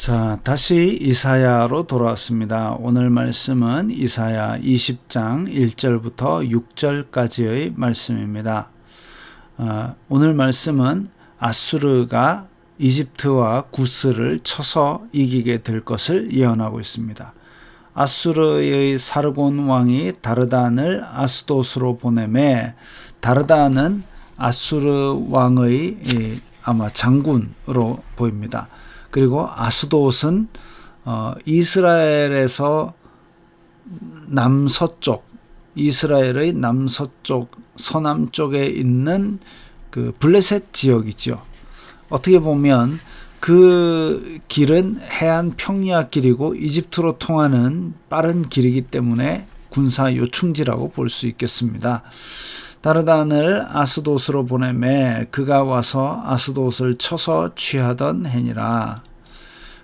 자, 다시 이사야로 돌아왔습니다. 오늘 말씀은 이사야 20장 1절부터 6절까지의 말씀입니다. 어, 오늘 말씀은 아수르가 이집트와 구스를 쳐서 이기게 될 것을 예언하고 있습니다. 아수르의 사르곤 왕이 다르단을 아스도스로 보내매 다르단은 아수르 왕의 아마 장군으로 보입니다. 그리고 아스도스는 어, 이스라엘에서 남서쪽 이스라엘의 남서쪽 서남쪽에 있는 그 블레셋 지역이죠. 어떻게 보면 그 길은 해안 평야 길이고 이집트로 통하는 빠른 길이기 때문에 군사 요충지라고 볼 수 있겠습니다. 다르단을 아스도스로 보내매 그가 와서 아스도스를 쳐서 취하던 해니라.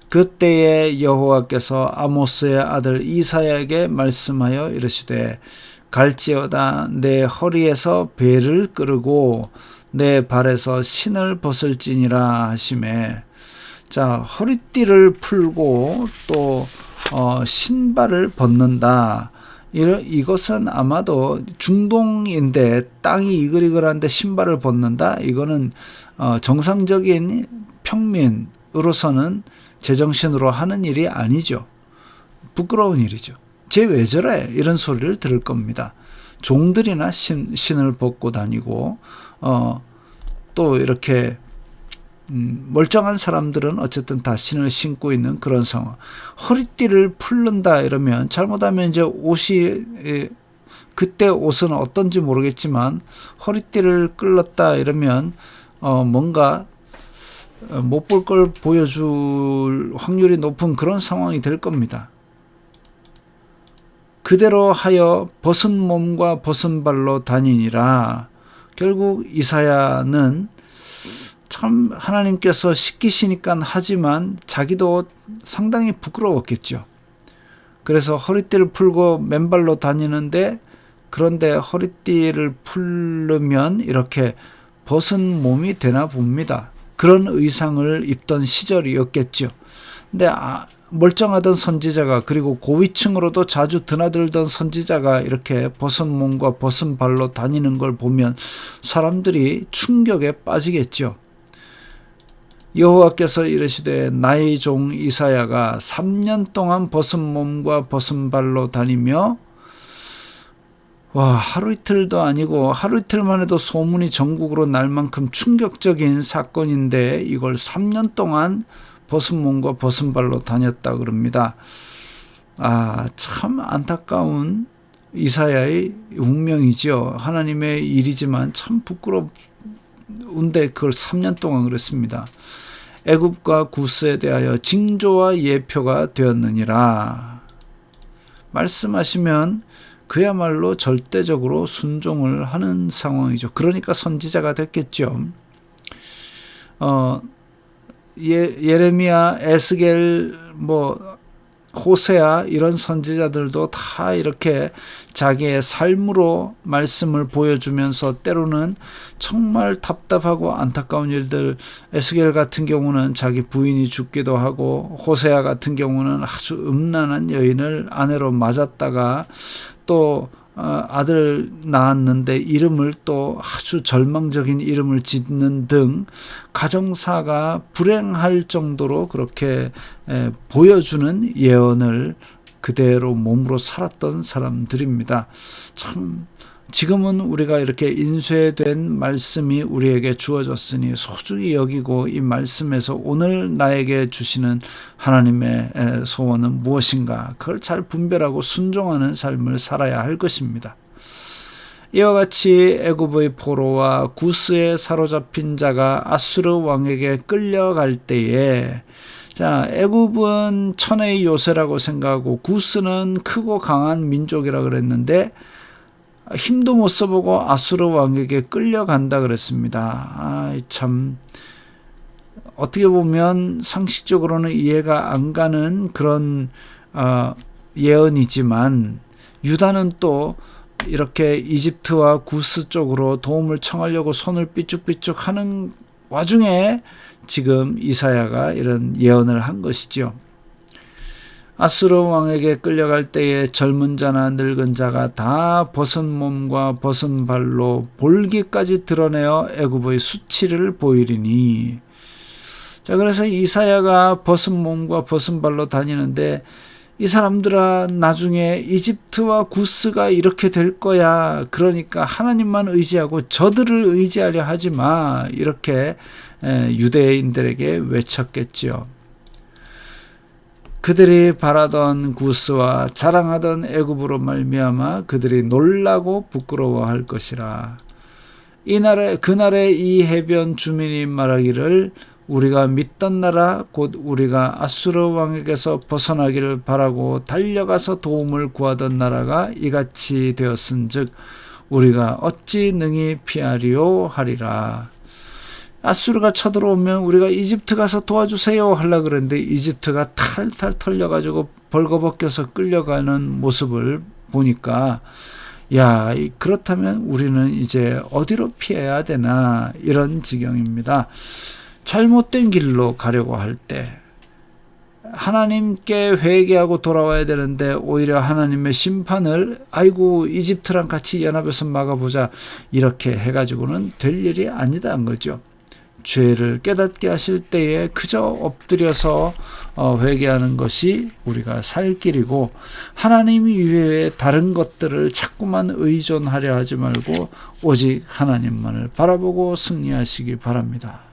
그때에 여호와께서 아모스의 아들 이사야에게 말씀하여 이르시되 갈지어다 내 허리에서 배를 끄르고 내 발에서 신을 벗을지니라 하심에 자 허리띠를 풀고 또 어, 신발을 벗는다. 이것은 아마도 중동인데 땅이 이글이글한데 신발을 벗는다. 이거는 어, 정상적인 평민으로서는 제정신으로 하는 일이 아니죠. 부끄러운 일이죠. 쟤 왜 저래? 이런 소리를 들을 겁니다. 종들이나 신, 신을 벗고 다니고 어, 또 이렇게 음, 멀쩡한 사람들은 어쨌든 다 신을 신고 있는 그런 상황. 허리띠를 풀른다 이러면 잘못하면 이제 옷이 그때 옷은 어떤지 모르겠지만 허리띠를 끌렀다 이러면 어 뭔가 어, 못볼 걸 보여줄 확률이 높은 그런 상황이 될 겁니다. 그대로 하여 벗은 몸과 벗은 발로 다니니라. 결국 이사야는 참 하나님께서 시키시니까 하지만 자기도 상당히 부끄러웠겠죠. 그래서 허리띠를 풀고 맨발로 다니는데 그런데 허리띠를 풀르면 이렇게 벗은 몸이 되나 봅니다. 그런 의상을 입던 시절이었겠죠. 근데 아, 멀쩡하던 선지자가 그리고 고위층으로도 자주 드나들던 선지자가 이렇게 벗은 몸과 벗은 발로 다니는 걸 보면 사람들이 충격에 빠지겠죠. 여호와께서 이르시되 나의 종 이사야가 3년 동안 벗은 몸과 벗은 발로 다니며 와 하루 이틀도 아니고 하루 이틀만 해도 소문이 전국으로 날 만큼 충격적인 사건인데 이걸 3년 동안 벗은 몸과 벗은 발로 다녔다 그럽니다. 아, 참 안타까운 이사야의 운명이죠. 하나님의 일이지만 참 부끄러운데 그걸 3년 동안 그랬습니다. 애굽과 구스에 대하여 징조와 예표가 되었느니라. 말씀하시면 그야말로 절대적으로 순종을 하는 상황이죠. 그러니까 선지자가 됐겠죠. 어, 예, 예레미야, 에스겔, 뭐 호세아 이런 선지자들도 다 이렇게 자기의 삶으로 말씀을 보여주면서 때로는 정말 답답하고 안타까운 일들 에스겔 같은 경우는 자기 부인이 죽기도 하고 호세아 같은 경우는 아주 음란한 여인을 아내로 맞았다가 또 어, 아들 낳았는데 이름을 또 아주 절망적인 이름을 짓는 등 가정사가 불행할 정도로 그렇게 보여주는 예언을 그대로 몸으로 살았던 사람들입니다. 참 지금은 우리가 이렇게 인쇄된 말씀이 우리에게 주어졌으니 소중히 여기고 이 말씀에서 오늘 나에게 주시는 하나님의 소원은 무엇인가 그걸 잘 분별하고 순종하는 삶을 살아야 할 것입니다. 이와 같이 애굽의 포로와 구스에 사로잡힌 자가 아수르 왕에게 끌려갈 때에 자, 애굽은 천의 요새라고 생각하고 구스는 크고 강한 민족이라 그랬는데 힘도 못 써보고 아수르 왕에게 끌려간다 그랬습니다. 아, 참 어떻게 보면 상식적으로는 이해가 안 가는 그런 어, 예언이지만 유다는 또 이렇게 이집트와 구스 쪽으로 도움을 청하려고 손을 삐쭉삐쭉 하는 와중에 지금 이사야가 이런 예언을 한 것이죠. 아수르 왕에게 끌려갈 때에 젊은 자나 늙은 자가 다 벗은 몸과 벗은 발로 볼기까지 드러내어 애굽의 수치를 보이리니. 자 그래서 이사야가 벗은 몸과 벗은 발로 다니는데 이 사람들아 나중에 이집트와 구스가 이렇게 될 거야. 그러니까 하나님만 의지하고 저들을 의지하려 하지 마. 이렇게 유대인들에게 외쳤겠지요. 그들이 바라던 구스와 자랑하던 애굽으로 말미암아 그들이 놀라고 부끄러워할 것이라. 이 날에 그날에 이 해변 주민이 말하기를 우리가 믿던 나라 곧 우리가 아수르 왕에게서 벗어나기를 바라고 달려가서 도움을 구하던 나라가 이같이 되었은즉 우리가 어찌 능히 피하리요 하리라. 아수르가 쳐들어오면 우리가 이집트 가서 도와주세요 하려 그랬는데 이집트가 탈탈 털려가지고 벌거벗겨서 끌려가는 모습을 보니까 야 그렇다면 우리는 이제 어디로 피해야 되나 이런 지경입니다. 잘못된 길로 가려고 할 때 하나님께 회개하고 돌아와야 되는데 오히려 하나님의 심판을 아이고 이집트랑 같이 연합해서 막아보자 이렇게 해가지고는 될 일이 아니다는 거죠. 죄를 깨닫게 하실 때에 그저 엎드려서 어, 회개하는 것이 우리가 살 길이고 하나님 이외에 다른 것들을 자꾸만 의존하려 하지 말고 오직 하나님만을 바라보고 승리하시기 바랍니다.